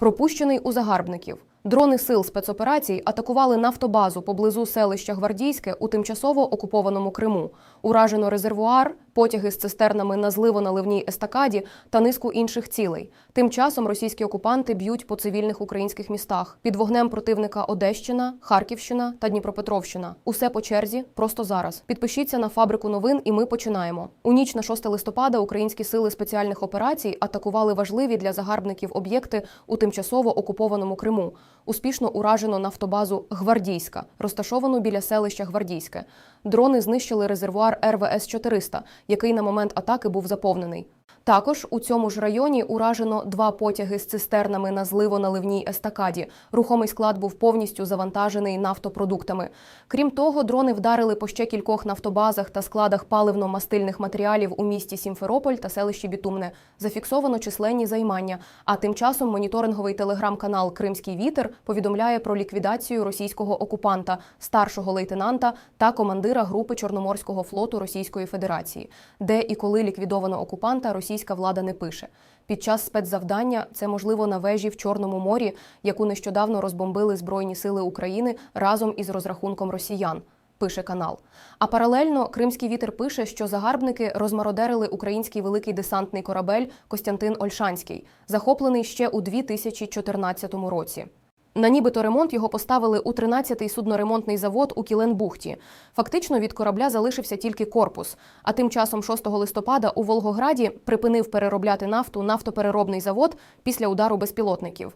Пропущений у загарбників. Дрони сил спецоперацій атакували нафтобазу поблизу селища Гвардійське у тимчасово окупованому Криму. Уражено резервуар, потяги з цистернами на зливо-наливній естакаді та низку інших цілей. Тим часом російські окупанти б'ють по цивільних українських містах. Під вогнем противника Одещина, Харківщина та Дніпропетровщина. Усе по черзі, просто зараз. Підпишіться на фабрику новин, і ми починаємо. У ніч на 6 листопада українські сили спеціальних операцій атакували важливі для загарбників об'єкти у тимчасово окупованому Криму. Успішно уражено нафтобазу Гвардійська, розташовану біля селища Гвардійське. Дрони знищили резервуар РВС 400 який на момент атаки був заповнений. Також у цьому ж районі уражено два потяги з цистернами на зливо-наливній естакаді. Рухомий склад був повністю завантажений нафтопродуктами. Крім того, дрони вдарили по ще кількох нафтобазах та складах паливно-мастильних матеріалів у місті Сімферополь та селищі Бітумне. Зафіксовано численні займання. А тим часом моніторинговий телеграм-канал Кримський вітер повідомляє про ліквідацію російського окупанта, старшого лейтенанта та командира групи Чорноморського флоту Російської Федерації, де і коли ліквідовано окупанта, російська влада не пише. Під час спецзавдання це можливо на вежі в Чорному морі, яку нещодавно розбомбили Збройні сили України разом із розрахунком росіян. Пише канал. А паралельно Кримський вітер пише, що загарбники розмародерили український великий десантний корабель Костянтин Ольшанський, захоплений ще у 2014 році. На нібито ремонт його поставили у 13-й судноремонтний завод у Кіленбухті. Фактично від корабля залишився тільки корпус. А тим часом 6 листопада у Волгограді припинив переробляти нафту нафтопереробний завод після удару безпілотників.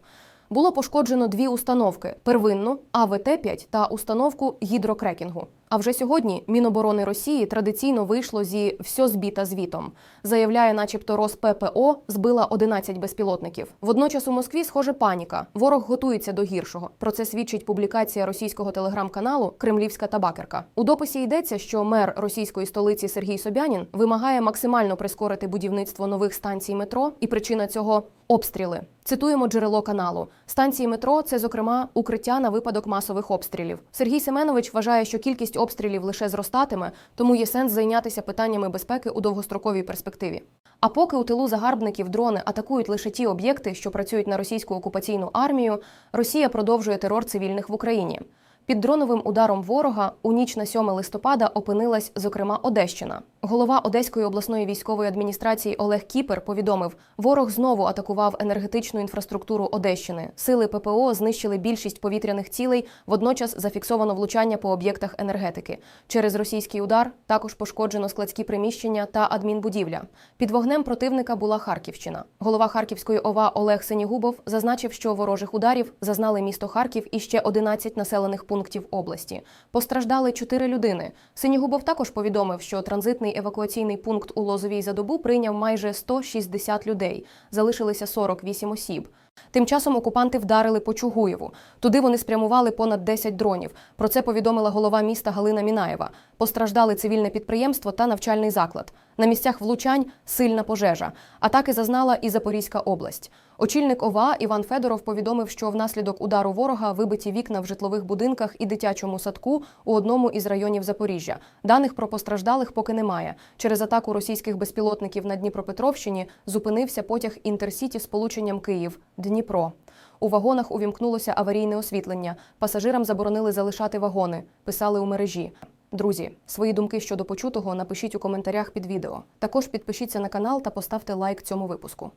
Було пошкоджено дві установки: первинну АВТ-5 та установку гідрокрекінгу. А вже сьогодні Міноборони Росії традиційно вийшло зі «все збіта звітом. Заявляє, начебто, РосППО збила 11 безпілотників. Водночас у Москві схоже паніка. Ворог готується до гіршого. Про це свідчить публікація російського телеграм-каналу Кремлівська табакерка. У дописі йдеться, що мер російської столиці Сергій Собянін вимагає максимально прискорити будівництво нових станцій метро, і причина цього обстріли. Цитуємо джерело каналу. Станції метро це, зокрема, укриття на випадок масових обстрілів. Сергій Семенович вважає, що кількість обстрілів лише зростатиме, тому є сенс зайнятися питаннями безпеки у довгостроковій перспективі. А поки у тилу загарбників дрони атакують лише ті об'єкти, що працюють на російську окупаційну армію, Росія продовжує терор цивільних в Україні. Під дроновим ударом ворога у ніч на 7 листопада опинилась, зокрема, Одещина. Голова Одеської обласної військової адміністрації Олег Кіпер повідомив: ворог знову атакував енергетичну інфраструктуру Одещини. Сили ППО знищили більшість повітряних цілей. Водночас зафіксовано влучання по об'єктах енергетики. Через російський удар також пошкоджено складські приміщення та адмінбудівля. Під вогнем противника була Харківщина. Голова Харківської ОВА Олег Сенігубов зазначив, що ворожих ударів зазнали місто Харків і ще 11 населених пунктів області. Постраждали чотири людини. Синігубов також повідомив, що транзитний евакуаційний пункт у Лозовій за добу прийняв майже 160 людей. Залишилися 48 осіб. Тим часом окупанти вдарили по Чугуєву. Туди вони спрямували понад 10 дронів. Про це повідомила голова міста Галина Мінаєва. Постраждали цивільне підприємство та навчальний заклад. На місцях влучань сильна пожежа. Атаки зазнала і Запорізька область. Очільник ОВА Іван Федоров повідомив, що внаслідок удару ворога вибиті вікна в житлових будинках і дитячому садку у одному із районів Запоріжжя. Даних про постраждалих поки немає. Через атаку російських безпілотників на Дніпропетровщині зупинився потяг інтерсіті з полученням Київ Дніпро. У вагонах увімкнулося аварійне освітлення. Пасажирам заборонили залишати вагони. Писали у мережі. Друзі, свої думки щодо почутого напишіть у коментарях під відео. Також підпишіться на канал та поставте лайк цьому випуску.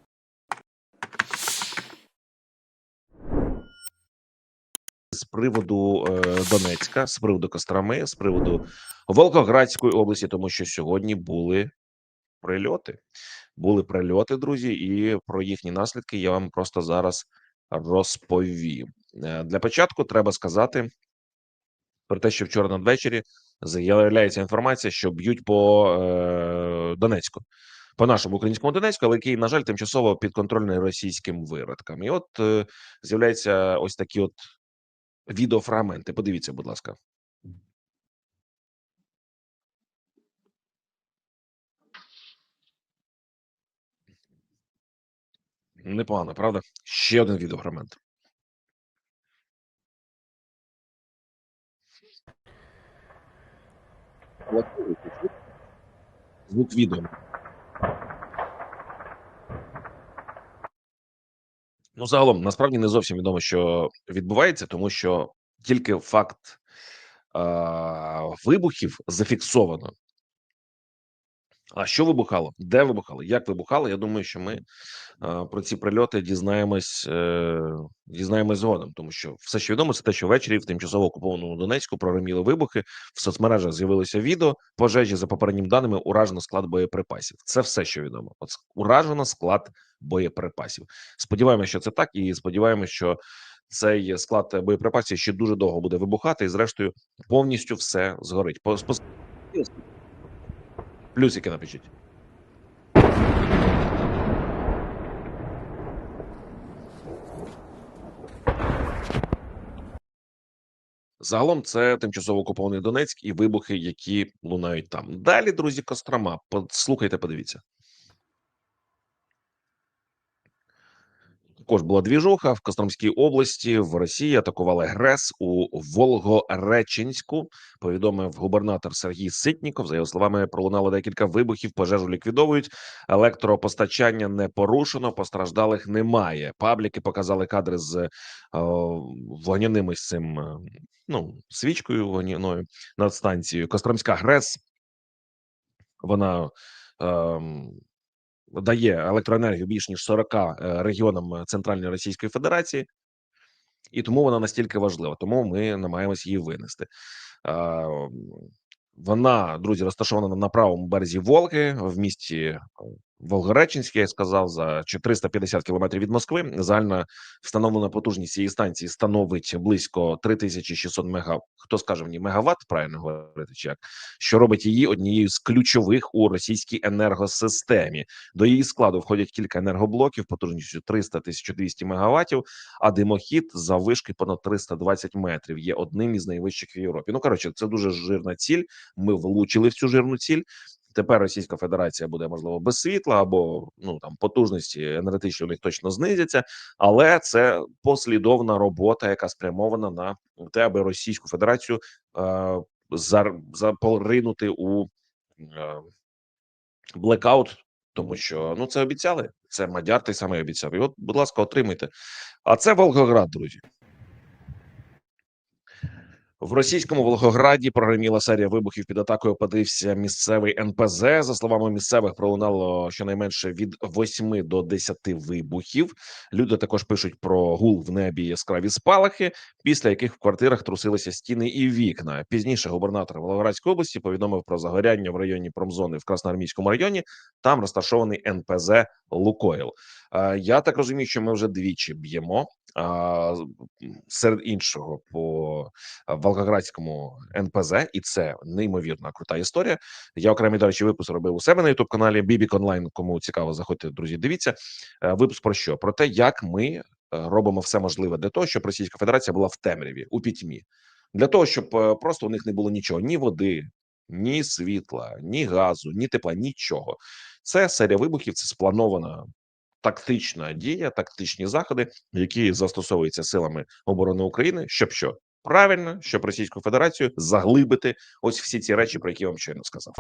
з приводу е, Донецька, з приводу Костроми, з приводу Волгоградської області, тому що сьогодні були прильоти. Були прильоти, друзі, і про їхні наслідки я вам просто зараз розповім. Е, Для початку треба сказати про те, що вчора надвечері з'являється інформація, що б'ють по е, Донецьку. По нашому українському Донецьку, але який, на жаль, тимчасово підконтрольний російським виродкам. І от е, з'являються ось такі от відеофрагменти. Подивіться, будь ласка. Непогано, правда? Ще один відеофрагмент. Звук відео. Ну, загалом насправді не зовсім відомо, що відбувається, тому що тільки факт е- вибухів зафіксовано. А що вибухало? Де вибухало? Як вибухало? Я думаю, що ми а, про ці прильоти дізнаємось, е, дізнаємось згодом, тому що все, що відомо, це те, що ввечері в тимчасово окупованому Донецьку прогреміли вибухи. В соцмережах з'явилося відео. Пожежі за попередніми даними уражено склад боєприпасів. Це все, що відомо. От уражено склад боєприпасів. Сподіваємося, що це так, і сподіваємося, що цей склад боєприпасів ще дуже довго буде вибухати, і зрештою повністю все згорить. Плюсики напишіть. Загалом це тимчасово окупований Донецьк і вибухи, які лунають там. Далі, друзі, Кострома. Послухайте, подивіться. Також була двіжуха в Костромській області. В Росії атакували ГРЕС у Волгореченську. Повідомив губернатор Сергій Ситніков. За його словами, пролунало декілька вибухів. Пожежу ліквідовують. Електропостачання не порушено. Постраждалих немає. Пабліки показали кадри з е, вогняним ось цим е, ну свічкою вогняною над станцією. Костромська ГРЕС. Вона ем, дає електроенергію більш ніж 40 е, регіонам Центральної Російської Федерації, і тому вона настільки важлива. Тому ми намагаємося її винести. Е, Вона, друзі, розташована на правому березі Волги в місті е, Волгореченськ, я сказав, за 450 кілометрів від Москви. Загальна встановлена потужність цієї станції становить близько 3600 мега. Хто скаже мені мегаватт, правильно говорити, чи як що робить її однією з ключових у російській енергосистемі. До її складу входять кілька енергоблоків потужністю 300-1200 мегаваттів, а димохід за вишки понад 320 метрів є одним із найвищих в Європі. Ну коротше, це дуже жирна ціль. Ми влучили в цю жирну ціль. Тепер Російська Федерація буде можливо без світла або ну там потужності енергетичні у них точно знизяться, але це послідовна робота, яка спрямована на те, аби Російську Федерацію е, запоринути у е, блекаут, тому що ну це обіцяли. Це Мадяр той самий обіцяв. І от, будь ласка, отримайте. А це Волгоград, друзі. В російському Волгограді прогреміла серія вибухів під атакою. Опадився місцевий НПЗ. За словами місцевих, пролунало щонайменше від 8 до 10 вибухів. Люди також пишуть про гул в небі, яскраві спалахи, після яких в квартирах трусилися стіни і вікна. Пізніше губернатор Волгоградської області повідомив про загоряння в районі промзони в Красноармійському районі. Там розташований НПЗ Лукойл. Е, Я так розумію, що ми вже двічі б'ємо. Серед іншого по Волгоградському НПЗ, і це неймовірна крута історія. Я окремий, до речі, випуск робив у себе на youtube каналі Бібік Онлайн. Кому цікаво, заходьте, друзі. Дивіться Е, випуск про що? Про те, як ми е, робимо все можливе для того, щоб Російська Федерація була в темряві у пітьмі, для того, щоб е, просто у них не було нічого: ні води, ні світла, ні газу, ні тепла, нічого. Це серія вибухів, це спланована тактична дія, тактичні заходи, які застосовуються силами оборони України, щоб що правильно, щоб Російську Федерацію заглибити ось всі ці речі, про які я вам щойно сказав.